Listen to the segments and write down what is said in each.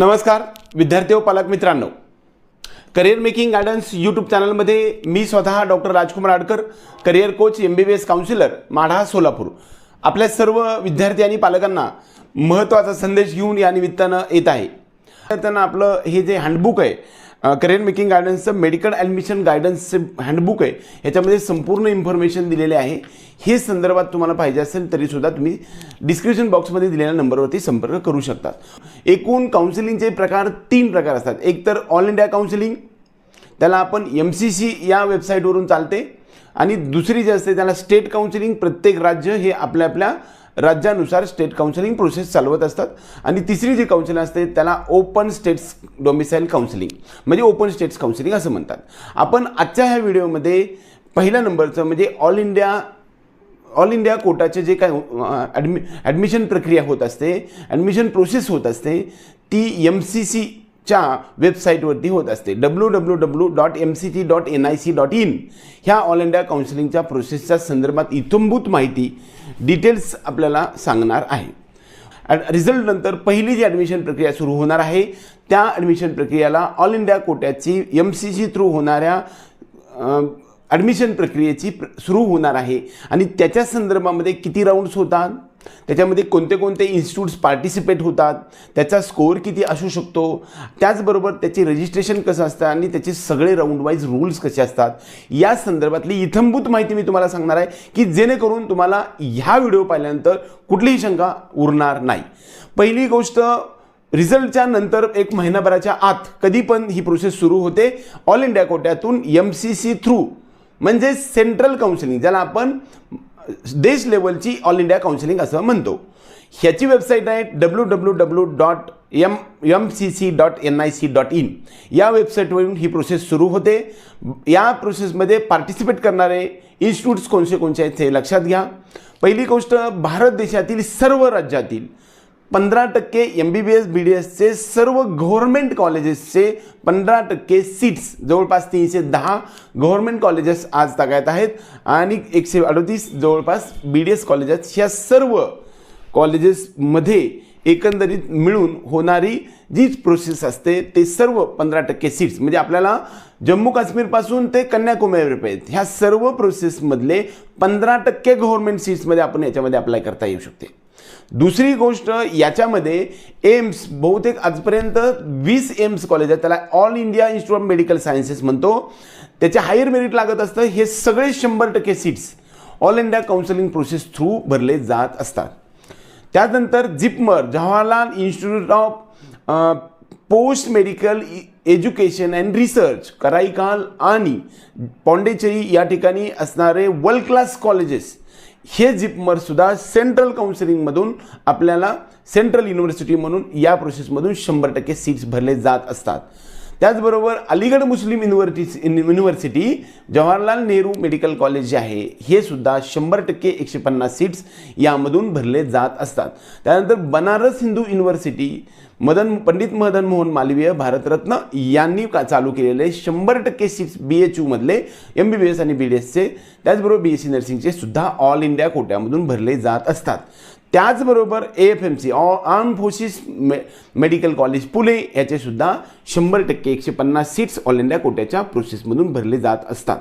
नमस्कार विद्यार्थी व पालक मित्रांनो. करिअर मेकिंग गायडन्स यूट्यूब चॅनलमध्ये मी स्वतः doctor Rajkumar Adkar career coach M B B S counsellor Madha Solapur. आपल्या सर्व विद्यार्थी आणि पालकांना महत्त्वाचा संदेश घेऊन या निमित्तानं येत आहे. त्यांना आपलं हे जे हँडबुक आहे करिअर मेकिंग गायडन्सचं मेडिकल ॲडमिशन गायडन्सचं हँडबुक आहे. ह्याच्यामध्ये संपूर्ण इन्फॉर्मेशन दिलेले आहे. हे संदर्भात तुम्हाला पाहिजे असेल तरीसुद्धा तुम्ही डिस्क्रिप्शन बॉक्समध्ये दिलेल्या नंबरवरती संपर्क करू शकता. एकूण काउन्सिलिंगचे प्रकार तीन प्रकार असतात. एक तर ऑल इंडिया काउन्सिलिंग त्याला आपण एम सी सी या वेबसाईटवरून चालते. आणि दुसरी जी असते त्याला स्टेट काउन्सिलिंग प्रत्येक राज्य हे आपल्या आपल्या राज्यानुसार स्टेट काउन्सिलिंग प्रोसेस चालवत असतात. आणि तिसरी जी काउन्सिलिंग असते त्याला ओपन स्टेट्स डोमिसाईल काउन्सिलिंग म्हणजे ओपन स्टेट्स काउन्सिलिंग असं म्हणतात. आपण आजच्या ह्या व्हिडिओमध्ये पहिल्या नंबरचं म्हणजे ऑल इंडिया ऑल इंडिया कोटाचे जे काय ॲडमि ॲडमिशन प्रक्रिया होत असते ॲडमिशन प्रोसेस होत असते ती एम सी च्या वेबसाईटवरती होत असते. W W W dot M C T dot N I C dot in ह्या ऑल इंडिया काउन्सिलिंगच्या प्रोसेसच्या संदर्भात इतंभूत माहिती डिटेल्स आपल्याला सांगणार आहे. रिझल्टनंतर पहिली जी ॲडमिशन प्रक्रिया सुरू होणार आहे त्या ॲडमिशन प्रक्रियेला ऑल इंडिया कोट्याची एम सी सी थ्रू होणाऱ्या ॲडमिशन प्रक्रियेची प्र सुरू होणार आहे. आणि त्याच्या संदर्भामध्ये किती राऊंड्स होतात? त्याच्यामध्ये कोणते कोणते इन्स्टिट्यूट्स पार्टिसिपेट होतात त्याचा स्कोअर किती असू शकतो त्याचबरोबर त्याचे रजिस्ट्रेशन कसं असतं आणि त्याचे सगळे राऊंड वाईज रूल्स कसे असतात या संदर्भातली इथंभूत माहिती मी तुम्हाला सांगणार आहे की जेणेकरून तुम्हाला ह्या व्हिडिओ पाहिल्यानंतर कुठलीही शंका उरणार नाही. पहिली गोष्ट रिझल्टच्या नंतर एक महिनाभराच्या आत कधी पण ही प्रोसेस सुरू होते. ऑल इंडिया कोट्यातून एम सी सी थ्रू म्हणजे सेंट्रल काउन्सिलिंग ज्याला आपण देश लेवलची ऑल इंडिया काउन्सिलिंग असं म्हणतो. ह्याची वेबसाईट आहे W W W dot M M C C dot N I C dot in या वेबसाईटवरून ही प्रोसेस सुरू होते. या प्रोसेसमध्ये पार्टिसिपेट करणारे इन्स्टिट्यूट्स कोणते कोणते आहेत हे लक्षात घ्या. पहिली गोष्ट भारत देशातील सर्व राज्यातील पंधरा टक्के M B B S B D एसचे सर्व गव्हर्मेंट कॉलेजेसचे पंधरा टक्के सीट्स जवळपास तीनशे दहा गव्हर्मेंट कॉलेजेस आज तागायत आहेत आणि एकशे अडतीस जवळपास बी डी एस कॉलेजेस ह्या सर्व कॉलेजेसमध्ये एकंदरीत मिळून होणारी जी प्रोसेस असते ते सर्व पंधरा टक्के सीट्स म्हणजे आपल्याला जम्मू काश्मीरपासून ते कन्याकुमारीपर्यंत ह्या सर्व प्रोसेसमधले पंधरा टक्के गव्हर्मेंट सीट्समध्ये आपण याच्यामध्ये अप्लाय करता येऊ शकते. दुसरी गोष्ट याच्यामध्ये एम्स बहुतेक आजपर्यंत वीस एम्स कॉलेज आहेत. त्याला All India Institute of Medical Sciences म्हणतो. त्याचे हायर मेरिट लागत असतं. हे सगळे शंभर टक्के seats all India counselling process through भरले जात असतात. त्यानंतर JIPMER Jawaharlal Institute of Post Medical Education and Research Karaikal आणि पॉंडेचेरी या ठिकाणी असणारे वर्ल्ड क्लास कॉलेजेस हे जिपमरसुद्धा सेंट्रल काउन्सिलिंगमधून आपल्याला सेंट्रल युनिव्हर्सिटी म्हणून या प्रोसेसमधून शंभर टक्के सीट्स भरले जात असतात. त्याचबरोबर Aligarh Muslim University University Jawaharlal Nehru Medical College जे आहे हे सुद्धा शंभर टक्के एकशे पन्नास सीट्स यामधून भरले जात असतात. त्यानंतर बनारस हिंदू युनिव्हर्सिटी मदन पंडित मदन मोहन मालवीय भारतरत्न यांनी का चालू केलेले शंभर टक्के सीट्स बी एच यूमधले एम बी बी एस आणि बी डी एसचे त्याचबरोबर बी एस सी नर्सिंगचे सुद्धा ऑल इंडिया कोट्यामधून भरले जात असतात. त्याचबरोबर ए एफ एम सी ऑ आर्म फोर्सेस मे मेडिकल कॉलेज पुणे याचेसुद्धा शंभर टक्के एकशे पन्नास सीट्स ऑल इंडिया कोट्याच्या प्रोसेसमधून भरले जात असतात.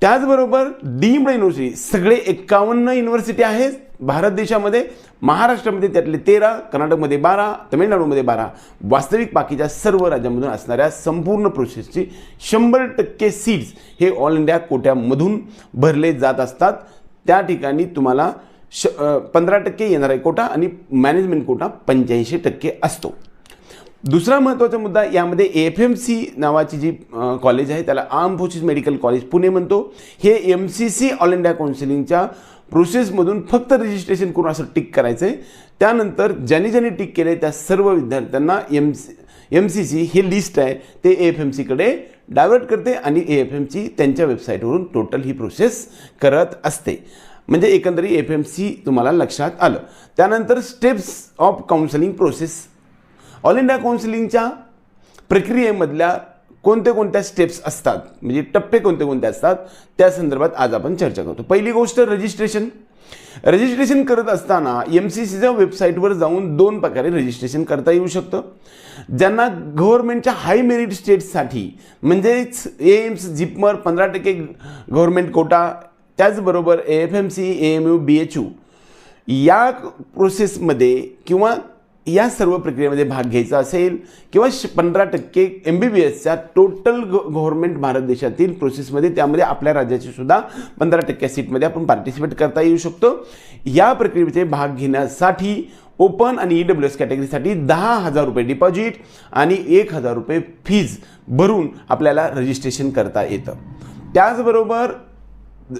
त्याचबरोबर डीम्ड युनिव्हर्सिटी सगळे एक्कावन्न युनिव्हर्सिटी आहेत. भारत देशामध्ये महाराष्ट्रामध्ये त्यातले तेरा कर्नाटकमध्ये बारा तमिळनाडूमध्ये बारा. वास्तविक बाकीच्या सर्व राज्यांमधून असणाऱ्या संपूर्ण प्रोसेसची शंभर टक्के सीट्स हे ऑल इंडिया कोट्यामधून भरले जात असतात. त्या ठिकाणी तुम्हाला श पंधरा टक्के येणारा कोटा आणि मॅनेजमेंट कोटा पंच्याऐंशी टक्के असतो. दुसरा महत्त्वाचा मुद्दा यामध्ये एफ एम सी नावाची जी कॉलेज आहे त्याला arm forces medical college Pune म्हणतो. हे M C C all India काउन्सिलिंगच्या प्रोसेसमधून फक्त रजिस्ट्रेशन करून असं टिक करायचं आहे त्यानंतर ज्यांनी ज्यांनी टिक केले त्या सर्व विद्यार्थ्यांना M C M C C हे लिस्ट आहे. ते ए एफ एम सीकडे डायव्हर्ट करते आणि ए एफ एम सी त्यांच्या वेबसाईटवरून टोटल ही प्रोसेस करत असते. म्हणजे एकंदरीत एफ एम सी तुम्हाला लक्षात आलं. त्यानंतर steps of counselling process all India काउन्सिलिंगच्या प्रक्रियेमधल्या कोणत्या कोणत्या स्टेप्स असतात? म्हणजे टप्पे कोणते कोणते असतात? त्या संदर्भात आज आपण चर्चा करतो. पहिली गोष्ट रजिस्ट्रेशन रजिस्ट्रेशन करत असताना एम सी सीच्या वेबसाईटवर जाऊन दोन प्रकारे रजिस्ट्रेशन करता येऊ शकतं. ज्यांना गव्हर्नमेंटच्या हाय मेरिट स्टेट्ससाठी म्हणजेच एम्स जिपमर पंधरा टक्के गव्हर्नमेंट कोटा त्याचबरोबर A F M C A M U B H U या प्रोसेसमध्ये किंवा या सर्व प्रक्रियेमध्ये भाग घ्यायचा असेल किंवा पंधरा टक्के एम बी बी एसच्या टोटल गव्हर्नमेंट भारत देशातील प्रोसेसमध्ये त्यामध्ये आपल्या राज्याची सुद्धा पंधरा टक्के सीटमध्ये आपण पार्टिसिपेट करता येऊ शकतो. या प्रक्रियेमध्ये भाग घेण्यासाठी ओपन आणि ई डब्ल्यू एस कॅटेगरीसाठी दहा हजार रुपये डिपॉझिट आणि एक हजार रुपये फीज भरून आपल्याला रजिस्ट्रेशन करता येतं. त्याचबरोबर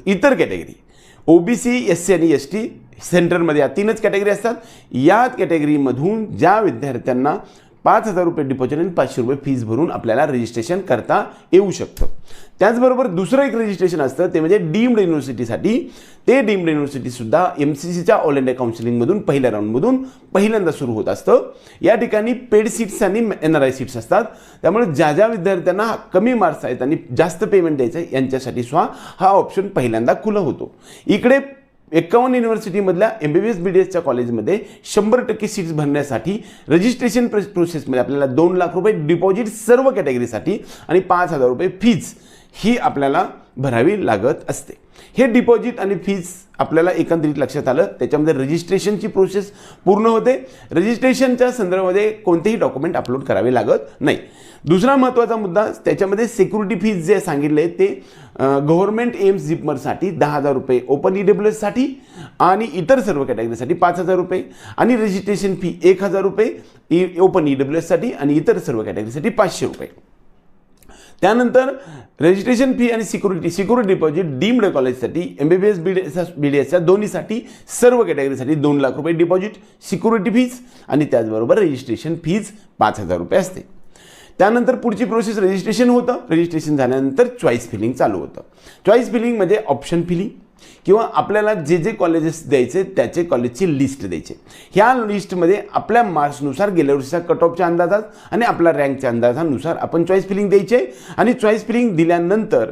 इतर कॅटेगरी ओबीसी एस सी आणि एस टी सेंटरमध्ये या तीनच कॅटेगरी असतात. या कॅटेगरीमधून ज्या विद्यार्थ्यांना पाच हजार रुपये डिपॉझिट आणि पाचशे रुपये फीज भरून आपल्याला रजिस्ट्रेशन करता येऊ शकतं. त्याचबरोबर दुसरं एक रजिस्ट्रेशन असतं ते म्हणजे डीम्ड युनिव्हर्सिटीसाठी ते डीम्ड युनिव्हर्सिटीसुद्धा एम सी सीच्या ऑल इंडिया काउन्सिलिंगमधून पहिल्या राऊंडमधून पहिल्यांदा सुरू होत असतं. या ठिकाणी पेड सीट्स आणि एन आर आय सीट्स असतात. त्यामुळे ज्या ज्या विद्यार्थ्यांना कमी मार्क्स आहेत आणि जास्त पेमेंट द्यायचं आहे यांच्यासाठी सुद्धा हा ऑप्शन पहिल्यांदा खुला होतो. इकडे एक्कावन्न युनिव्हर्सिटीमधल्या M B B S B D एसच्या कॉलेजमध्ये शंभर टक्के सीट्स भरण्यासाठी रजिस्ट्रेशन प्र प्रोसेसमध्ये आपल्याला दोन लाख रुपये डिपॉझिट सर्व कॅटेगरीसाठी आणि पाच हजार रुपये फीज ही आपल्याला भरावी लागत असते. हे डिपॉझिट आणि फीज आपल्याला एकंदरीत लक्षात आलं त्याच्यामध्ये रजिस्ट्रेशनची प्रोसेस पूर्ण होते. रजिस्ट्रेशनच्या संदर्भामध्ये कोणतेही डॉक्युमेंट अपलोड करावे लागत नाही. दुसरा महत्त्वाचा मुद्दा त्याच्यामध्ये सिक्युरिटी फीज जे सांगितले ते गव्हर्नमेंट एम्स जिपमरसाठी दहा हजार रुपये ओपन ई डब्ल्यू एससाठी आणि इतर सर्व कॅटेगरीसाठी पाच हजार रुपये आणि रजिस्ट्रेशन फी एक हजार रुपये ई ओपन ई डब्ल्यू एससाठी आणि इतर सर्व कॅटेगरीसाठी पाचशे रुपये. त्यानंतर रजिस्ट्रेशन फी आणि security security deposit deemed कॉलेजसाठी M B B S B D S B D एसच्या दोन्हीसाठी सर्व कॅटेगरीसाठी दोन लाख रुपये डिपॉझिट सिक्युरिटी फीज आणि त्याचबरोबर रजिस्ट्रेशन फीज पाच हजार रुपये असते. त्यानंतर पुढची प्रोसेस रजिस्ट्रेशन होतं. रजिस्ट्रेशन झाल्यानंतर चॉईस फिलिंग चालू होतं. चॉईस फिलिंगमध्ये ऑप्शन फिलिंग किंवा आपल्याला जे जे कॉलेजेस द्यायचे त्याचे कॉलेजची लिस्ट द्यायचे. ह्या लिस्टमध्ये आपल्या मार्क्सनुसार गेल्या वर्षीच्या कट ऑफच्या अंदाजात आणि आपल्या रँकच्या अंदाजानुसार आपण चॉईस फिलिंग द्यायचे. आणि चॉईस फिलिंग दिल्यानंतर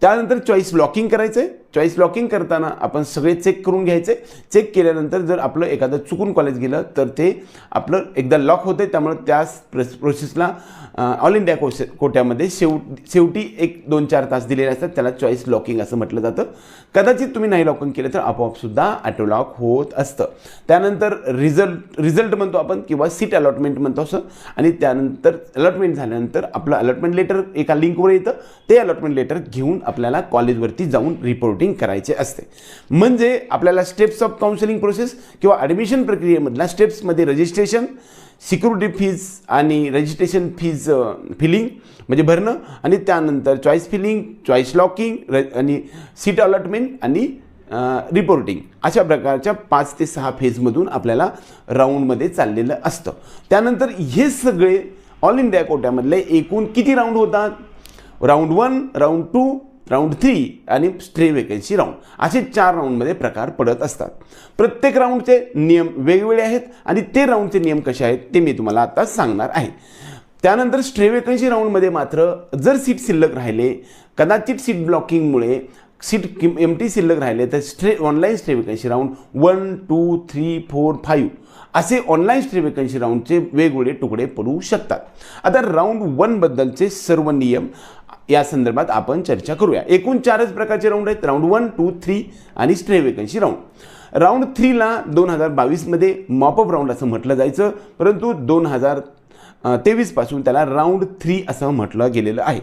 त्यानंतर चॉईस लॉकिंग करायचं. आहे चॉईस लॉकिंग करताना आपण सगळे चेक करून घ्यायचे. चेक केल्यानंतर जर आपलं एखादं चुकून कॉलेज गेलं तर ते आपलं एकदा लॉक होते. त्यामुळे त्या प्रोसेसला ऑल इंडिया कोश कोट्यामध्ये शेव शेवटी एक दोन चार तास दिलेले असतात. त्याला चॉईस लॉकिंग असं म्हटलं जातं. कदाचित तुम्ही नाही लॉकिंग केलं तर आपोआपसुद्धा ॲटो लॉक होत असतं. त्यानंतर रिझल्ट रिझल्ट म्हणतो आपण किंवा सीट अलॉटमेंट म्हणतो असं. आणि त्यानंतर अलॉटमेंट झाल्यानंतर आपलं अलॉटमेंट लेटर एका लिंकवर येतं. ते अलॉटमेंट लेटर घेऊन आपल्याला कॉलेजवरती जाऊन रिपोर्ट रिपोर्टिंग करायचे असते. म्हणजे आपल्याला स्टेप्स ऑफ काउन्सिलिंग प्रोसेस किंवा ॲडमिशन प्रक्रियेमधल्या स्टेप्समध्ये रजिस्ट्रेशन सिक्युरिटी फीज आणि रजिस्ट्रेशन फीज फिलिंग म्हणजे भरणं आणि त्यानंतर चॉईस फिलिंग चॉईस लॉकिंग र आणि सीट अलॉटमेंट आणि रिपोर्टिंग अशा प्रकारच्या पाच ते सहा फेजमधून आपल्याला राऊंडमध्ये चाललेलं असतं. त्यानंतर हे सगळे ऑल इंडिया कोट्यामधले एकूण किती राऊंड होतात? Round one round two round three आणि स्ट्रे वेकन्सी राऊंड असे चार राऊंडमध्ये प्रकार पडत असतात. प्रत्येक राऊंडचे नियम वेगवेगळे आहेत आणि ते राऊंडचे नियम कसे आहेत ते मी तुम्हाला आता सांगणार आहे. त्यानंतर स्ट्रे वेकन्सी राऊंडमध्ये मात्र जर सीट शिल्लक राहिले कदाचित सीट ब्लॉकिंगमुळे सीट किम एम टी शिल्लक राहिले तर stray online stray vacancy round one two three four five असे ऑनलाईन स्ट्रे वेकन्सी राऊंडचे वेगवेगळे तुकडे पडू शकतात. आता राऊंड वनबद्दलचे सर्व नियम या संदर्भात आपण चर्चा करूया. एकूण चारच प्रकारचे राऊंड आहेत. राऊंड वन टू थ्री आणि स्ट्रे वेकन्सी राऊंड राऊंड थ्रीला दोन हजार बावीसमध्ये मॉपअप राऊंड असं म्हटलं जायचं. परंतु दोन हजार तेवीसपासून त्याला राऊंड थ्री असं म्हटलं गेलेलं आहे.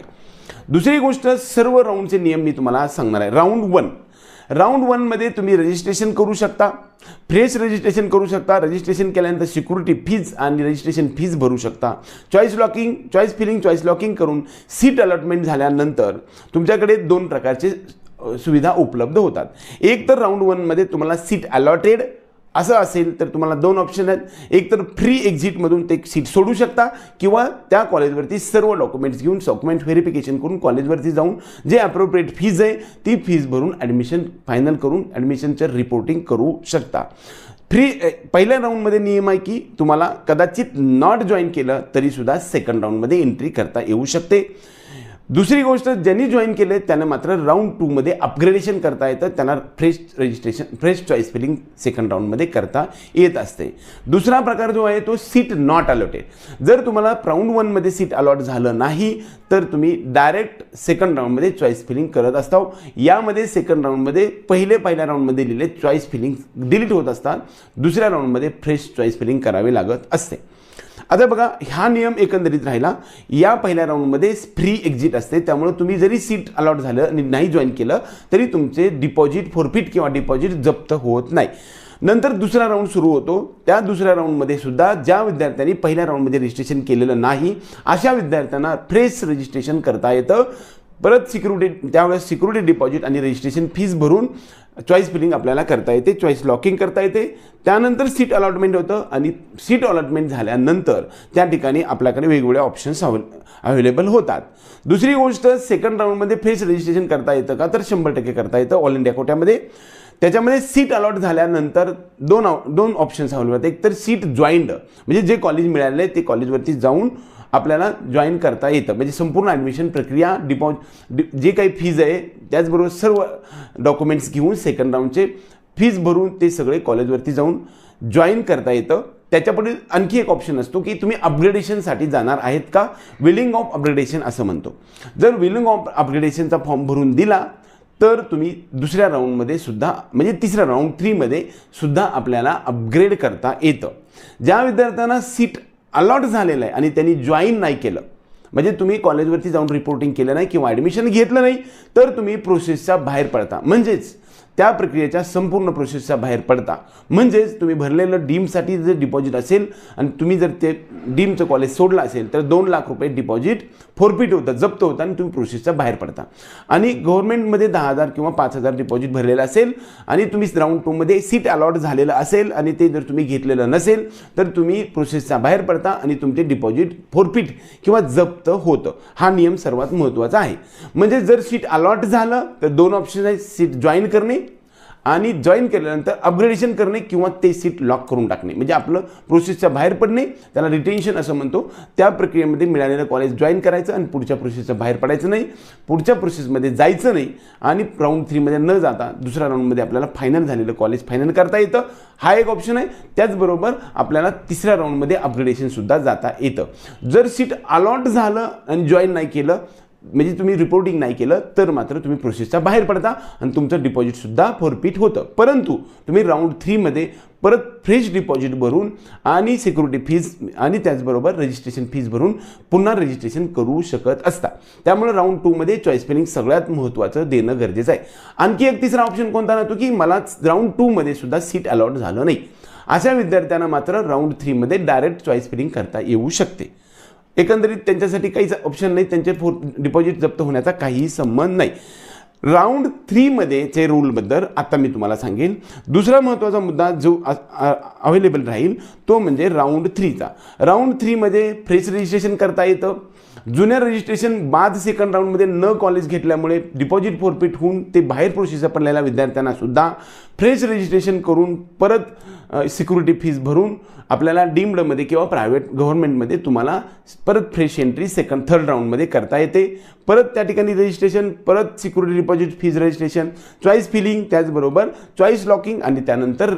दुसरी गोष्ट सर्व राऊंडचे नियम मी तुम्हाला सांगणार आहे. राऊंड वन राऊंड वनमध्ये तुम्ही रजिस्ट्रेशन करू शकता. फ्रेश रजिस्ट्रेशन करू शकता. रजिस्ट्रेशन केल्यानंतर सिक्युरिटी फीज आणि रजिस्ट्रेशन फीज भरू शकता. Choice locking choice filling choice locking करून सीट अलॉटमेंट झाल्यानंतर तुमच्याकडे दोन प्रकारचे सुविधा उपलब्ध होतात. एक तर राऊंड वनमध्ये तुम्हाला सीट अलॉटेड असं असेल तर तुम्हाला दोन ऑप्शन आहेत. एक तर फ्री एक्झिटमधून ते सीट सोडू शकता किंवा त्या कॉलेजवरती सर्व डॉक्युमेंट्स घेऊन डॉक्युमेंट व्हेरिफिकेशन करून कॉलेजवरती जाऊन जे अप्रोप्रिएट फीज आहे ती फीज भरून ॲडमिशन फायनल करून ॲडमिशनचं रिपोर्टिंग करू शकता. फ्री पहिल्या राऊंडमध्ये नियम आहे की तुम्हाला कदाचित नॉट जॉईन केलं तरीसुद्धा सेकंड राऊंडमध्ये एंट्री करता येऊ शकते. दुसरी गोष्ट ज्यांनी जॉईन केले त्यांना मात्र राऊंड टूमध्ये अपग्रेडेशन करता येतं. त्यांना fresh registration fresh choice filling second राऊंडमध्ये करता येत असते. दुसरा प्रकार जो आहे तो सीट नॉट अलॉटेड जर तुम्हाला राऊंड वनमध्ये सीट अलॉट झालं नाही तर तुम्ही डायरेक्ट सेकंड राऊंडमध्ये चॉईस फिलिंग करत असता यामध्ये सेकंड राऊंडमध्ये पहिले पहिल्या राऊंडमध्ये लिहिले चॉईस फिलिंग डिलीट होत असतात. दुसऱ्या राऊंडमध्ये फ्रेश चॉईस फिलिंग करावी लागत असते. आता बघा हा नियम एकंदरीत राहिला. या पहिल्या राऊंडमध्ये फ्री एक्झिट असते. त्यामुळे तुम्ही जरी सीट अलॉट झालं आणि नाही जॉईन केलं तरी तुमचे डिपॉझिट फोरफिट किंवा डिपॉझिट जप्त होत नाही. नंतर दुसरा राऊंड सुरू होतो. त्या दुसऱ्या राऊंडमध्ये सुद्धा ज्या विद्यार्थ्यांनी पहिल्या राऊंडमध्ये रजिस्ट्रेशन केलेलं नाही अशा विद्यार्थ्यांना फ्रेश रजिस्ट्रेशन करता येतं. परत सिक्युरिटी त्यावेळेस सिक्युरिटी डिपॉझिट आणि रजिस्ट्रेशन फीज भरून चॉईस फिलिंग आपल्याला करता येते चॉईस लॉकिंग करता येते. त्यानंतर सीट अलॉटमेंट होतं आणि सीट अलॉटमेंट झाल्यानंतर त्या ठिकाणी आपल्याकडे वेगवेगळ्या ऑप्शन्स अवे अवेलेबल होतात. दुसरी गोष्ट सेकंड राऊंडमध्ये फेस रजिस्ट्रेशन करता येतं का? तर शंभर टक्के करता येतं ऑल इंडिया कोट्यामध्ये. त्याच्यामध्ये सीट अलॉट झाल्यानंतर दोन दोन ऑप्शन्स अवेलेबल आहेत एक तर सीट जॉईंड म्हणजे जे कॉलेज मिळाले ते कॉलेजवरती जाऊन आपल्याला जॉईन करता येतं. म्हणजे संपूर्ण ॲडमिशन प्रक्रिया डिपॉ डि जे काही फीज आहे त्याचबरोबर सर्व डॉक्युमेंट्स घेऊन सेकंड राऊंडचे फीज भरून ते सगळे कॉलेजवरती जाऊन जॉईन करता येतं. त्याच्यापुढे आणखी एक ऑप्शन असतो की तुम्ही अपग्रेडेशनसाठी जाणार आहेत का? विलिंग ऑफ अपग्रेडेशन असं म्हणतो. जर विलिंग ऑफ अपग्रेडेशनचा फॉर्म भरून दिला तर तुम्ही दुसऱ्या राऊंडमध्ये सुद्धा म्हणजे तिसऱ्या राऊंड थ्रीमध्ये सुद्धा आपल्याला अपग्रेड करता येतं. ज्या विद्यार्थ्यांना सीट अलॉट झालेलं आहे. आणि त्यांनी जॉईन नाही केलं. म्हणजे तुम्ही कॉलेजवरती जाऊन रिपोर्टिंग केलं नाही किंवा ॲडमिशन घेतलं नाही तर तुम्ही प्रोसेसच्या बाहेर पडता. म्हणजेच त्या प्रक्रियेच्या संपूर्ण प्रोसेसच्या बाहेर पडता. म्हणजेच तुम्ही भरलेलं डीमसाठी जर डिपॉझिट असेल आणि तुम्ही जर ते डीमचं कॉलेज सोडलं असेल तर दोन लाख रुपये डिपॉझिट फोरफिट होतं जप्त होतं आणि तुम्ही प्रोसेसच्या बाहेर पडता. आणि गव्हर्नमेंटमध्ये दहा हजार किंवा पाच हजार डिपॉझिट भरलेलं असेल आणि तुम्ही राऊंड टूमध्ये सीट अलॉट झालेलं असेल आणि ते जर तुम्ही घेतलेलं नसेल तर तुम्ही प्रोसेसच्या बाहेर पडता आणि तुमचे डिपॉझिट फोरफिट किंवा जप्त होतं. हा नियम सर्वात महत्त्वाचा आहे. म्हणजे जर सीट अलॉट झालं तर दोन ऑप्शन आहेत सीट जॉईन करणे आणि जॉईन केल्यानंतर अपग्रेडेशन करणे किंवा ते सीट लॉक करून टाकणे. म्हणजे आपलं प्रोसेसच्या बाहेर पडणे त्याला रिटेन्शन असं म्हणतो. त्या प्रक्रियेमध्ये मिळालेलं कॉलेज जॉईन करायचं आणि पुढच्या प्रोसेसच्या बाहेर पडायचं नाही. पुढच्या प्रोसेसमध्ये जायचं नाही आणि राऊंड थ्रीमध्ये न जाता दुसऱ्या राऊंडमध्ये आपल्याला फायनल झालेलं कॉलेज फायनल करता येतं. हा एक ऑप्शन आहे. त्याचबरोबर आपल्याला तिसऱ्या राऊंडमध्ये अपग्रेडेशनसुद्धा जाता येतं. जर सीट अलॉट झालं आणि जॉईन नाही केलं म्हणजे तुम्ही रिपोर्टिंग नाही केलं तर मात्र तुम्ही प्रोसेसच्या बाहेर पडता आणि तुमचं डिपॉझिटसुद्धा फोरपीट होतं. परंतु तुम्ही राऊंड थ्रीमध्ये परत फ्रेश डिपॉझिट भरून आणि सिक्युरिटी फीज आणि त्याचबरोबर रजिस्ट्रेशन फीज भरून पुन्हा रजिस्ट्रेशन करू शकत असता. त्यामुळे राऊंड टूमध्ये चॉईस पेनिंग सगळ्यात महत्त्वाचं देणं गरजेचं आहे. आणखी एक तिसरा ऑप्शन कोणता राहतो की मला राऊंड टूमध्ये सुद्धा सीट अलॉट झालं नाही. अशा विद्यार्थ्यांना मात्र राऊंड थ्रीमध्ये डायरेक्ट चॉईस फिलिंग करता येऊ शकते. एकंदरीत त्यांच्यासाठी काहीच ऑप्शन नाही. त्यांचे फोर डिपॉझिट जप्त होण्याचा काहीही संबंध नाही. राऊंड थ्रीमध्येचे रूलबद्दल आता मी तुम्हाला सांगेन. दुसरा महत्त्वाचा मुद्दा जो अवेलेबल राहील तो म्हणजे राऊंड थ्रीचा राऊंड थ्रीमध्ये फ्रेश रजिस्ट्रेशन करता येतं. जुन्या रजिस्ट्रेशन बाद सेकंड राऊंडमध्ये न कॉलेज घेतल्यामुळे डिपॉझिट फोरपीट होऊन ते बाहेर प्रोसेस पडलेल्या विद्यार्थ्यांनासुद्धा फ्रेश रजिस्ट्रेशन करून परत सिक्युरिटी फीज भरून आपल्याला डीम्डमध्ये किंवा प्रायव्हेट गव्हर्नमेंटमध्ये तुम्हाला परत फ्रेश एंट्री सेकंड थर्ड राऊंडमध्ये करता येते. परत त्या ठिकाणी रजिस्ट्रेशन परत security deposit fees registration choice filling त्याचबरोबर चॉईस लॉकिंग आणि त्यानंतर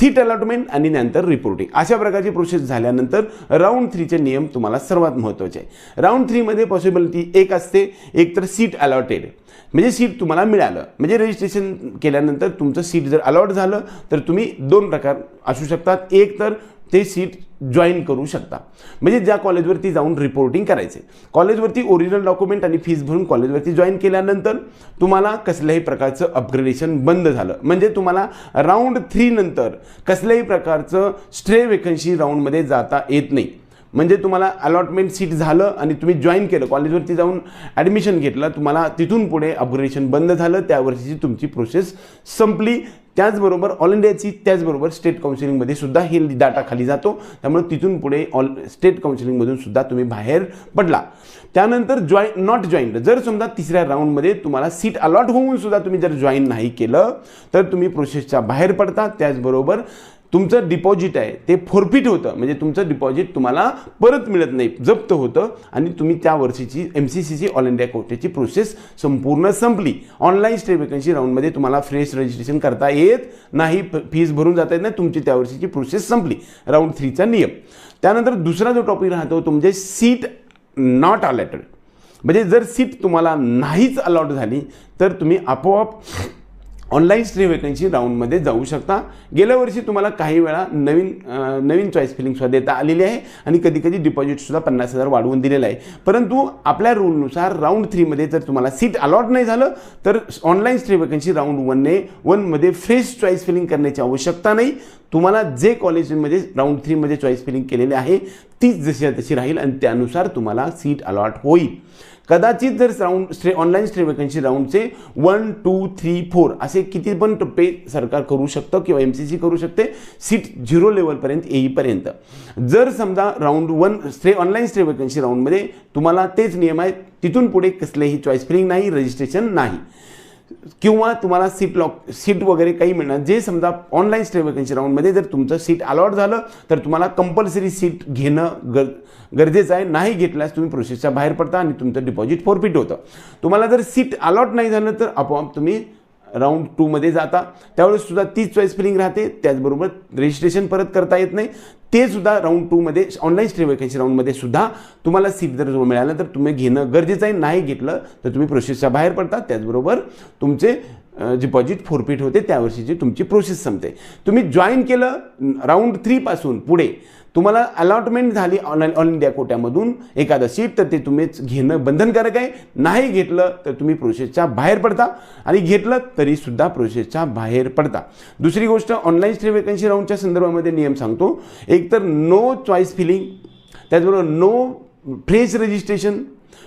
सीट अलॉटमेंट आणि नंतर रिपोर्टिंग. अशा प्रकारची प्रोसेस झाल्यानंतर राऊंड थ्रीचे नियम तुम्हाला सर्वात महत्त्वाचे आहे राऊंड थ्रीमध्ये पॉसिबिलिटी एक असते एक तर सीट अलॉटेड. म्हणजे सीट तुम्हाला मिळालं. म्हणजे रजिस्ट्रेशन केल्यानंतर तुमचं सीट जर अलॉट झालं तर तुम्ही दोन प्रकार असू शकतात. एक तर ते सीट जॉईन करू शकता. म्हणजे ज्या कॉलेजवरती जाऊन रिपोर्टिंग करायचे. कॉलेजवरती ओरिजिनल डॉक्युमेंट आणि फीज भरून कॉलेजवरती जॉईन केल्यानंतर तुम्हाला कसल्याही प्रकारचं अपग्रेडेशन बंद झालं. म्हणजे तुम्हाला राऊंड थ्री नंतर कसल्याही प्रकारचं स्ट्रे वेकन्सी राऊंडमध्ये जाता येत नाही. म्हणजे तुम्हाला अलॉटमेंट सीट झालं आणि तुम्ही जॉईन केलं. कॉलेजवरती जाऊन ॲडमिशन घेतलं तुम्हाला तिथून पुढे अपग्रेडेशन बंद झालं त्या वर्षीची तुमची प्रोसेस संपली. त्याचबरोबर ऑल इंडियाची त्याचबरोबर स्टेट काउन्सिलिंगमध्ये सुद्धा हे डाटा खाली जातो. त्यामुळे तिथून पुढे ऑल स्टेट काउन्सिलिंगमधून सुद्धा तुम्ही बाहेर पडला. त्यानंतर जॉईन नॉट जॉईंड जर समजा तिसऱ्या राऊंडमध्ये तुम्हाला सीट अलॉट होऊन सुद्धा तुम्ही जर जॉईन नाही केलं तर तुम्ही प्रोसेसच्या बाहेर पडता. त्याचबरोबर तुमचं डिपॉझिट आहे ते फोरफिट होतं. म्हणजे तुमचं डिपॉझिट तुम्हाला परत मिळत नाही जप्त होतं. आणि तुम्ही त्या वर्षीची M C C C all India कोर्टेची process संपूर्ण संपली. ऑनलाईन स्टे वेकन्सी राऊंडमध्ये तुम्हाला फ्रेश रजिस्ट्रेशन करता येत नाही फीज भरून जाता येत नाही तुमची त्या वर्षीची प्रोसेस संपली. राऊंड थ्रीचा नियम. त्यानंतर दुसरा जो टॉपिक राहतो तो म्हणजे सीट नॉट अलॉटेड म्हणजे जर सीट तुम्हाला नाहीच अलॉट झाली तर तुम्ही आपोआप ऑनलाईन स्ट्री वेकन्सी राऊंडमध्ये जाऊ शकता. गेल्या वर्षी तुम्हाला काही वेळा नवीन नवीन चॉईस फिलिंगसुद्धा देता आलेली आहे आणि कधी कधी डिपॉझिटसुद्धा पन्नास हजार वाढवून दिलेलं आहे. परंतु आपल्या रूलनुसार राऊंड थ्रीमध्ये जर तुम्हाला सीट अलॉट नाही झालं तर ऑनलाईन स्ट्री वेकन्सी राऊंड वनने वनमध्ये फ्रेश चॉईस फिलिंग करण्याची आवश्यकता नाही. तुम्हाला जे कॉलेजमध्ये राऊंड थ्रीमध्ये चॉईस फिलिंग केलेली आहे तीच जशी तशी राहील आणि त्यानुसार तुम्हाला सीट अलॉट होईल. कदाचित जर round stray online stray vacancy राऊंडचे one two three four असे किती पण टप्पे सरकार करू शकतं किंवा एम सी सी करू शकते सीट झिरो लेवलपर्यंत येईपर्यंत. जर समजा round one stray online stray vacancy राऊंडमध्ये तुम्हाला तेच नियम आहेत तिथून पुढे कसलेही चॉईस फिलिंग नाही रजिस्ट्रेशन नाही. किंवा तुम्हाला सीट लॉक सीट वगैरे काही मिळणार. जे समजा ऑनलाईन स्टे वेकन्सी राऊंडमध्ये जर तुमचं सीट अलॉट झालं तर तुम्हाला कंपल्सरी सीट घेणं गर गरजेचं आहे. नाही घेतल्यास तुम्ही प्रोसेसच्या बाहेर पडता आणि तुमचं डिपॉझिट फोरफिट होतं. तुम्हाला जर सीट अलॉट नाही झालं तर आपोआप तुम्ही राऊंड टूमध्ये जाता. त्यावेळेस सुद्धा तीच चॉईस फिलिंग राहते. त्याचबरोबर रजिस्ट्रेशन परत करता येत नाही. ते सुद्धा राऊंड टूमध्ये ऑनलाईन स्ट्री वेकन्सी राऊंडमध्ये सुद्धा तुम्हाला सीट जर मिळालं तर तुम्ही घेणं गरजेचं आहे. नाही घेतलं तर तुम्ही प्रोसेसच्या बाहेर पडता. त्याचबरोबर तुमचे डिपॉझिट फोरफिट होते त्या वर्षीची तुमची प्रोसेस संपते. तुम्ही जॉईन केलं राऊंड थ्रीपासून पुढे तुम्हाला अलॉटमेंट झाली ऑनलाईन ऑल इंडिया कोट्यामधून. एखादं सीट तर ते तुम्ही घेणं बंधनकारक आहे. नाही घेतलं तर तुम्ही प्रोसेसच्या बाहेर पडता. आणि घेतलं तरीसुद्धा प्रोसेसच्या बाहेर पडता. दुसरी गोष्ट ऑनलाईन स्टे वेकन्सी राऊंडच्या संदर्भामध्ये नियम सांगतो. एकतर नो चॉईस फिलिंग त्याचबरोबर नो फ्रेश रजिस्ट्रेशन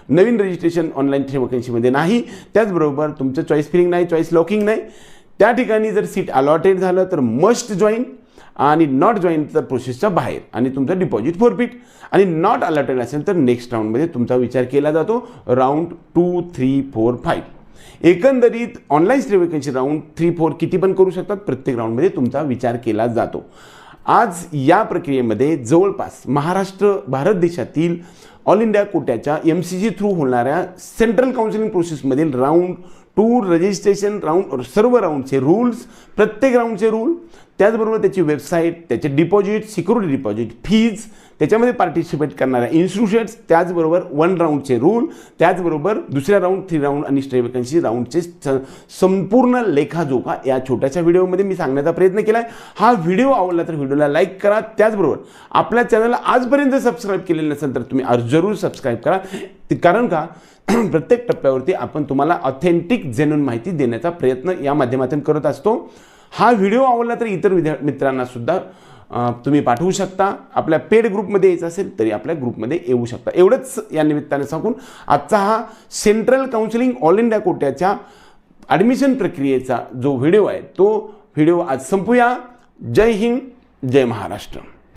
नवीन रजिस्ट्रेशन ऑनलाईन वॅकन्सीमध्ये नाही. त्याचबरोबर तुमचं चॉईस फिलिंग नाही चॉईस लॉकिंग नाही. त्या ठिकाणी जर सीट अलॉटेड झालं तर मस्ट जॉईन आणि नॉट जॉईन तर प्रोसेसच्या बाहेर. आणि तुमचं डिपॉझिट फोरफिट आणि नॉट अलर्टेड असेल तर नेक्स्ट राऊंडमध्ये तुमचा विचार केला जातो. Round two three four five एकंदरीत online stray vacancy round three four किती पण करू शकतात. प्रत्येक राऊंडमध्ये तुमचा विचार केला जातो. आज या प्रक्रियेमध्ये जवळपास महाराष्ट्र भारत देशातील ऑल इंडिया कोट्याच्या एम सी जी थ्रू होणाऱ्या सेंट्रल काउन्सिलिंग प्रोसेसमधील राऊंड टूर रजिस्ट्रेशन राऊंड सर्व राऊंडचे रूल्स प्रत्येक राऊंडचे रूल त्याचबरोबर त्याची वेबसाईट त्याचे डिपॉझिट सिक्युरिटी डिपॉझिट फीज त्याच्यामध्ये पार्टिसिपेट करणाऱ्या इन्स्टिट्यूशन्स त्याचबरोबर वन राऊंडचे रूल त्याचबरोबर दुसऱ्या राऊंड थ्री राऊंड आणि स्टे वेकन्सी राऊंडचे स- संपूर्ण लेखाजोखा या छोट्याशा व्हिडिओमध्ये मी सांगण्याचा प्रयत्न केला आहे हा व्हिडिओ आवडला तर व्हिडिओला लाईक करा. त्याचबरोबर आपल्या चॅनलला आजपर्यंत सबस्क्राईब केलेलं नसेल तर तुम्ही जरूर सबस्क्राईब करा. कारण का? प्रत्येक टप्प्यावरती आपण तुम्हाला ऑथेंटिक जेन्युन माहिती देण्याचा प्रयत्न या माध्यमातून करत असतो. हा व्हिडिओ आवडला तर इतर विद्या मित्रांनासुद्धा तुम्ही पाठवू शकता. आपल्या पेड ग्रुपमध्ये यायचं असेल तरी आपल्या ग्रुपमध्ये येऊ शकता. एवढंच या निमित्ताने सांगून आजचा हा सेंट्रल काउन्सिलिंग ऑल इंडिया कोट्याच्या ॲडमिशन प्रक्रियेचा जो व्हिडिओ आहे तो व्हिडिओ आज संपूया. जय हिंद जय महाराष्ट्र.